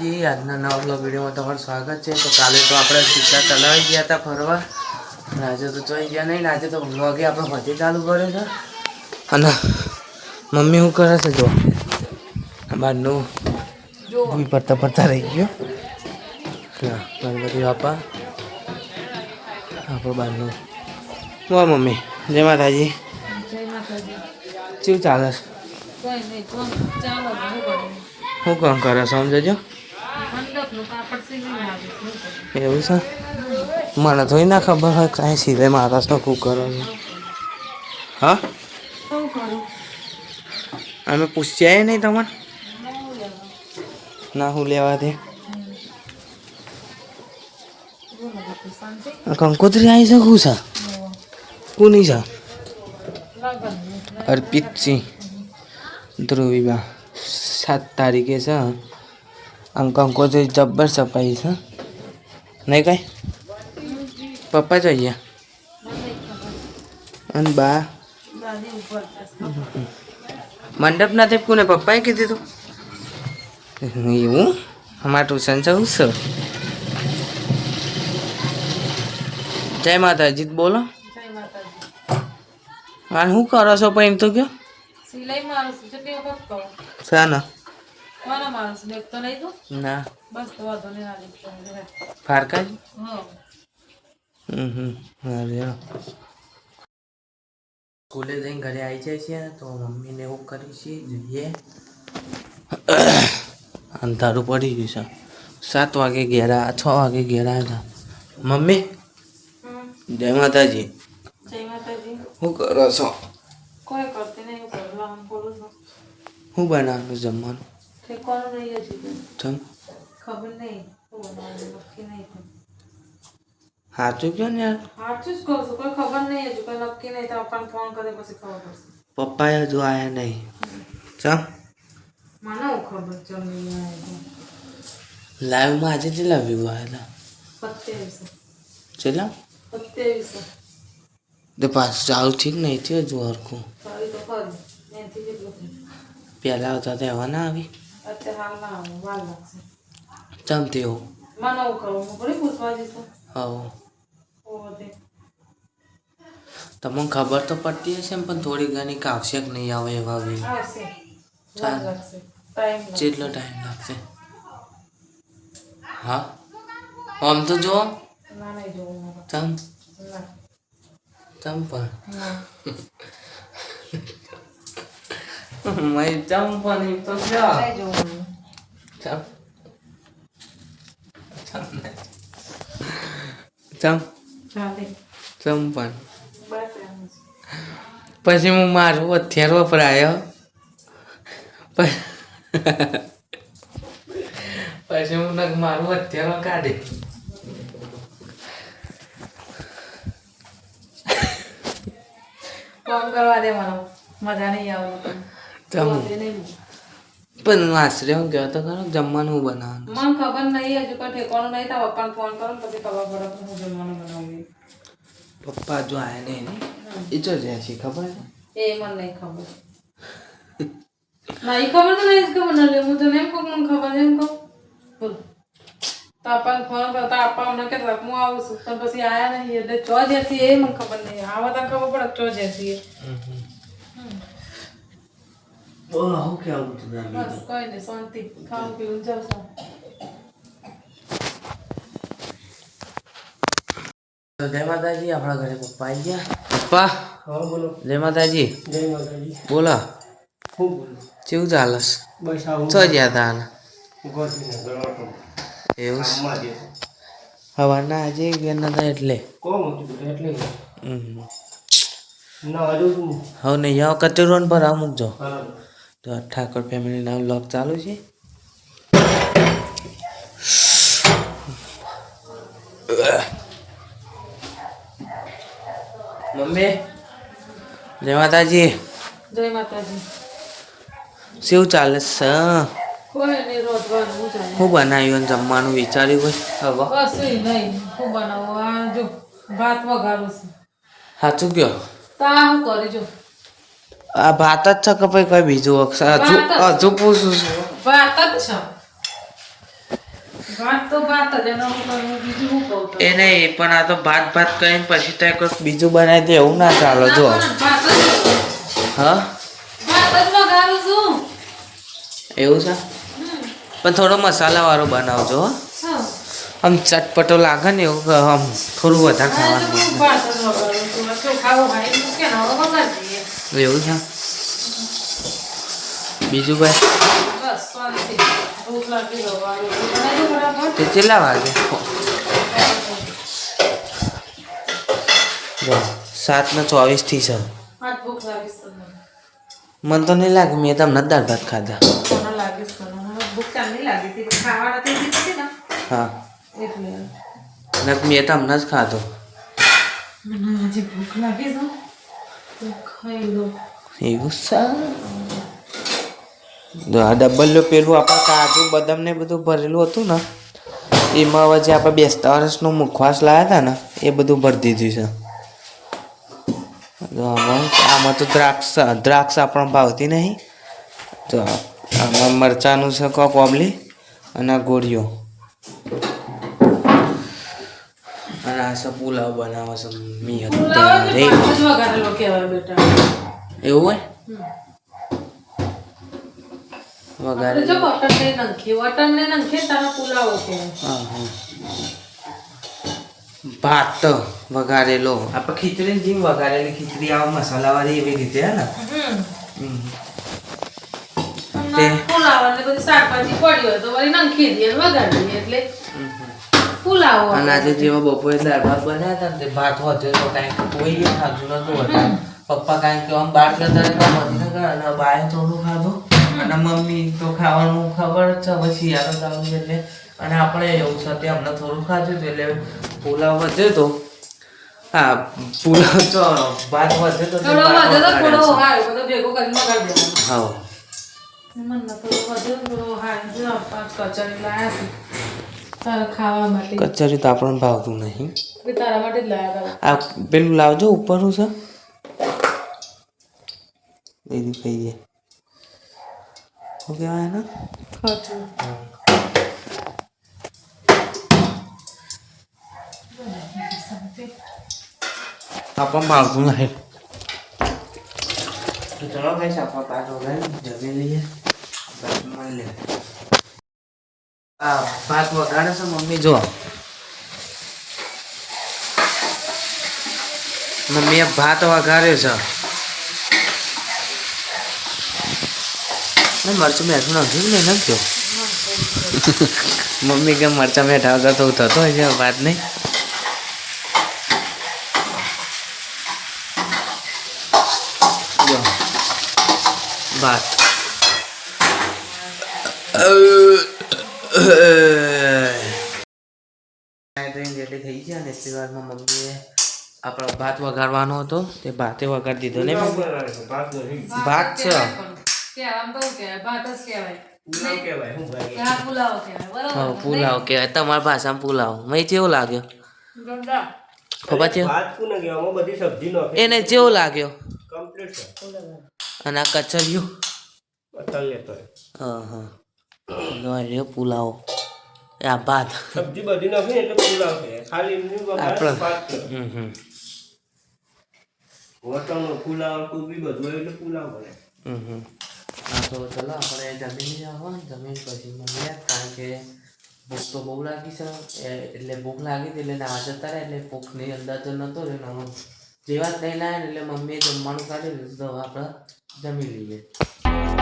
જી આજના નવા બ્લોગ વિડીયોમાં તમારું સ્વાગત છે. તો કાલે તો આપણે સીધા ચલાવી ગયા હતા ફરવા. આજે તો જોઈ ગયા નહીં આજે તો બ્લોગે આપણે હજી ચાલુ કર્યો છે. અને મમ્મી શું કરે છે જો બહારનું ભૂઈ પડતા પડતા રહી ગયો. ગણપતિ બાપા. આપણું બહારનું વાહ મમ્મી જય માતાજી. શું ચાલે છે? શું કામ કરે સમજજો? એવું છે? મને થોડી ના ખબર હોય કાંઈ સીધે મારા શું શું કરો હા? અમે પૂછ્યા નહીં તમને? ના હું લેવા દે. કંકોત્રી આવી શકું છે? કોની છે? અર્પિત સિંહ. ધ્રુવીબા. સાત તારીખે છે. આમ તો જબ્બર સફાઈ છે. નહીં કઈ? પપ્પા જોઈએ અને બા? મંડપ નથી કોને પપ્પાએ કીધું તું? એવું? અમારા ટ્યુશન છે છે જય માતાજી, બોલો. અને શું કરો છો પણ એમ તો કયો? સિલાઈ મારું છું કેટલી વખત કહો. શા ના કોને મારું છું દેખતો નહીં તું ના. બસ તો વાંધો નહીં આ દેખતો. ફારકા જ? હમ. હમ અરે સ્કૂલે જઈને ઘરે આવી જાય છે તો મમ્મીને એવું કરી છે જોઈએ. અંધારું પડી ગયું છે. સાત વાગે ઘેરા છ વાગે ઘેરા હતા. મમ્મી? જય માતાજી. શું કરો છો? કોઈ કરતી નહીં હું કરવા આમ બોલું છું શું બનાવવાનું જમવાનું? ઠેકવાનું નહીં હજી જમ. ખબર નહીં શું બનાવવાનું નક્કી નહીં. સાચું કહો ને યાર? સાચું જ કહું છું કોઈ ખબર નહીં હજુ કોઈ નક્કી નહીં. તો આપણને ફોન કરે પછી ખબર પડશે પપ્પા હજુ આવ્યા નહીં ચમ. મને હું ખબર જમી આવે લાઈવમાં આજે કેટલા વ્યૂ આવ્યા હતા સત્યાવીસો. નહીં કેટલું? પહેલાં આવતા તો એવા ના આવી અત્યારે હાલ ના આવે વાર લાગશે ચમ તેવું મને હું કહું હું થોડી પૂછવા જઈશું હવ ઓ બધે તમને ખબર તો પડતી હશે ને પણ થોડી ઘણી કાવશે કે નહીં આવે એવા બી આવશે વાર ચાલ. લાગશે ટાઈમ લાગશે જેટલો ટાઈમ લાગશે હા આમ તો જો ના નહીં જોવું મારે ચમ ના ચમ પણ ના તો ચમ. જ. પછી હું મારું હથિયાર વપરાયો. પછી હું મારું હથિયાર કાઢી. કામ કરવા દે મને મજા નહીં આવે તો. નહીં. પણ આશરે હું ગયો તો ખરો જમવાનું હું બનાવવાનું મને ખબર નહીં હજુ કોઈ ઠેકાણું નહીં તા પપ્પાને ફોન કરો ને પછી ખબર પડે કે હું જમવાનું બનાવું પપ્પા જો આયા નહીં ને એ જો જાય છે ખબર છે? એ મને નહીં ખબર નહીં એ ખબર તો નહીં ખબર ના લે હું તને એમ કહું મને ખબર તો આપણને ફોન કરતા આપવા અમને કે હું આવું છું. પણ પછી આયા નહીં એટલે ચો જતી એ મને ખબર નહીં. આવા તને ખબર પડે ચો જતી બોલો હું કેવું તું બસ કોઈ નહીં શાંતિ. ખાવું પીવું જલસા જય માતાજી આપણા ઘરે પપ્પા આવી ગયા. પપ્પા? બોલો. જય માતાજી. જય માતાજી. બોલો. હું બોલું? કેવું ચાલસ બસ આવું. ચો ગયા તા ગોઠવીને ગળોટો એવું હવાના આજે ગયા નતા એટલે. એટલે. ના હવે નહીં યાવ કચરો ને પર આ મૂકજો તો ઠાકોર ફેમિલીના વ્લોગ ચાલુ છે. મમ્મી? જય માતાજી. જય માતાજી. શું ચાલે છે? હું બનાવ્યું જમવાનું વિચાર્યું હોય હવે? કશું નહીં. હું બનાવું? આ જો ભાત વઘારું છું. સાચું કયો? તા હું કરી જો. આ ભાત જ છે કે ભાઈ કઈ બીજું અક્ષર હજુ હજુ પૂછું છું. ભાત જ છે. એ નહીં પણ આ તો ભાત ભાત કરીને પછી તો કંઈક બીજું બનાવી દે એવું ના ચાલે જો. હા? એવું છે? પણ થોડો મસાલાવાળો બનાવજો હો. આમ ચટપટો લાગે ને એવું આમ થોડું વધારે ખાવાનું. એવું છે? બીજું ભાઈ? તે કેટલા વાગે? સાત ને ચોવીસથી છે. મને તો નહીં લાગે મેં તમને દાળ ભાત ખાધા મને લાગીશ મને. મને ભૂખ ચાલ નહીં લાગી હતી. ખાવાના તે હતી ને. હા. એટલે મેં તમને જ ખાધો. મને આજે ભૂખ લાગી છે. તો ખાઈ એવું આ ડબલ પેલું આપણે કાજુ બદામ ને બધું ભરેલું હતું ને એમાં હવે જે આપણે બેસતા વર્ષનું મુખવાસ લાવ્યા હતા ને એ બધું ભરી દીધું છે. આમાં આમાં તો દ્રાક્ષ દ્રાક્ષ આપણને ભાવતી નહીં. તો આમાં મરચાનું છે કોક ઓબલી અને આ ગોળીઓ. અને આ છે પુલાવ બનાવે છે મી એવું હોય? વઘારે જો વટણ ને નંખી વટણ ને નંખી તારા પુલાવો કહેવાય. હા હા. ભાત વઘારેલો. આપણે ખીચડી જેમ વઘારેલી ખીચડી આવા મસાલાવાળી એવી રીતે હે ને? હમ. તે- પુલાવ બધી શાકભાજી પડી તો વળી નંખી દઈએ અને દઈએ એટલે પુલાવ અને આજે જેવા બપોરે દાળ ભાત બનાવ્યા હતા ને તે ભાત વધ્યો તો કાંઈક કોઈ ખાધું નતું પપ્પા કાંઈક કે આમ બાર જતા રહેતા મધીનગર અને બાએ થોડું ખાધું. અને મમ્મી તો ખાવાનું ખબર જ છે પછી ચાલુ એટલે. અને આપણે એવું છે તે અમને થોડું ખાધું હતું એટલે પુલાવ વધ્યો તો. હા પુલાવ તો ભાત વધ્યો તો થોડો ભાત વધે તો થોડો વઘાર્યા બધો ભેગો કરીને વઘારી દેવાનો. હા. કચરી તો આપણને ભાવતું નહીં. તારા માટે જ આ પેલું લાવજો ઉપરનું છે. દીદી કહી દે શું કહેવાય ને આપણને ભાવતું નહીં. ચલો ભાઈ સાપા પાછો જમી લઈએ. ભાત વગાડે છે મમ્મી જો મમ્મીએ ભાત વઘાર્યો છે. મરચું મેઠું નાખ્યું ને નાખ્યો? મમ્મી કે મરચા મેઠા વગર તો થતો હોય છે ભાત નહીં? જો ભાત. જેટલી થઈ ગયા ને એટલી વારમાં મમ્મીએ આપણો ભાત વગાડવાનો હતો તે ભાતે વગાડી દીધો ને ભાત છે પુલાવ કહેવાય તમારી ભાષામાં પુલાવ મેં કેવો લાગ્યો છે નાખે એને જેવો લાગ્યો અને આ કચરિયું. હા હા રહ્યો પુલાવ. આ ભાત. સબ્જી બધી નાખી એટલે પુલાવ છે ખાલી આપણે- ભાત હમ હમ. વટાણો પુલાવ કોબી બધું એટલે પુલાવ બને. હમ હમ. તો ચલો આપણે જમીન જાઓ જમીન પછી મળીએ કારણ કે ભૂખ તો બહુ લાગી છે. એટલે ભૂખ લાગી હતી એટલે ના જતા રહ્યા એટલે ભૂખની અંદર તો નહોતો રહ્યો ને જેવા જ આવ્યા એટલે મમ્મીએ જમવાનું કાઢી લીધું તો આપણે જમી લઈએ.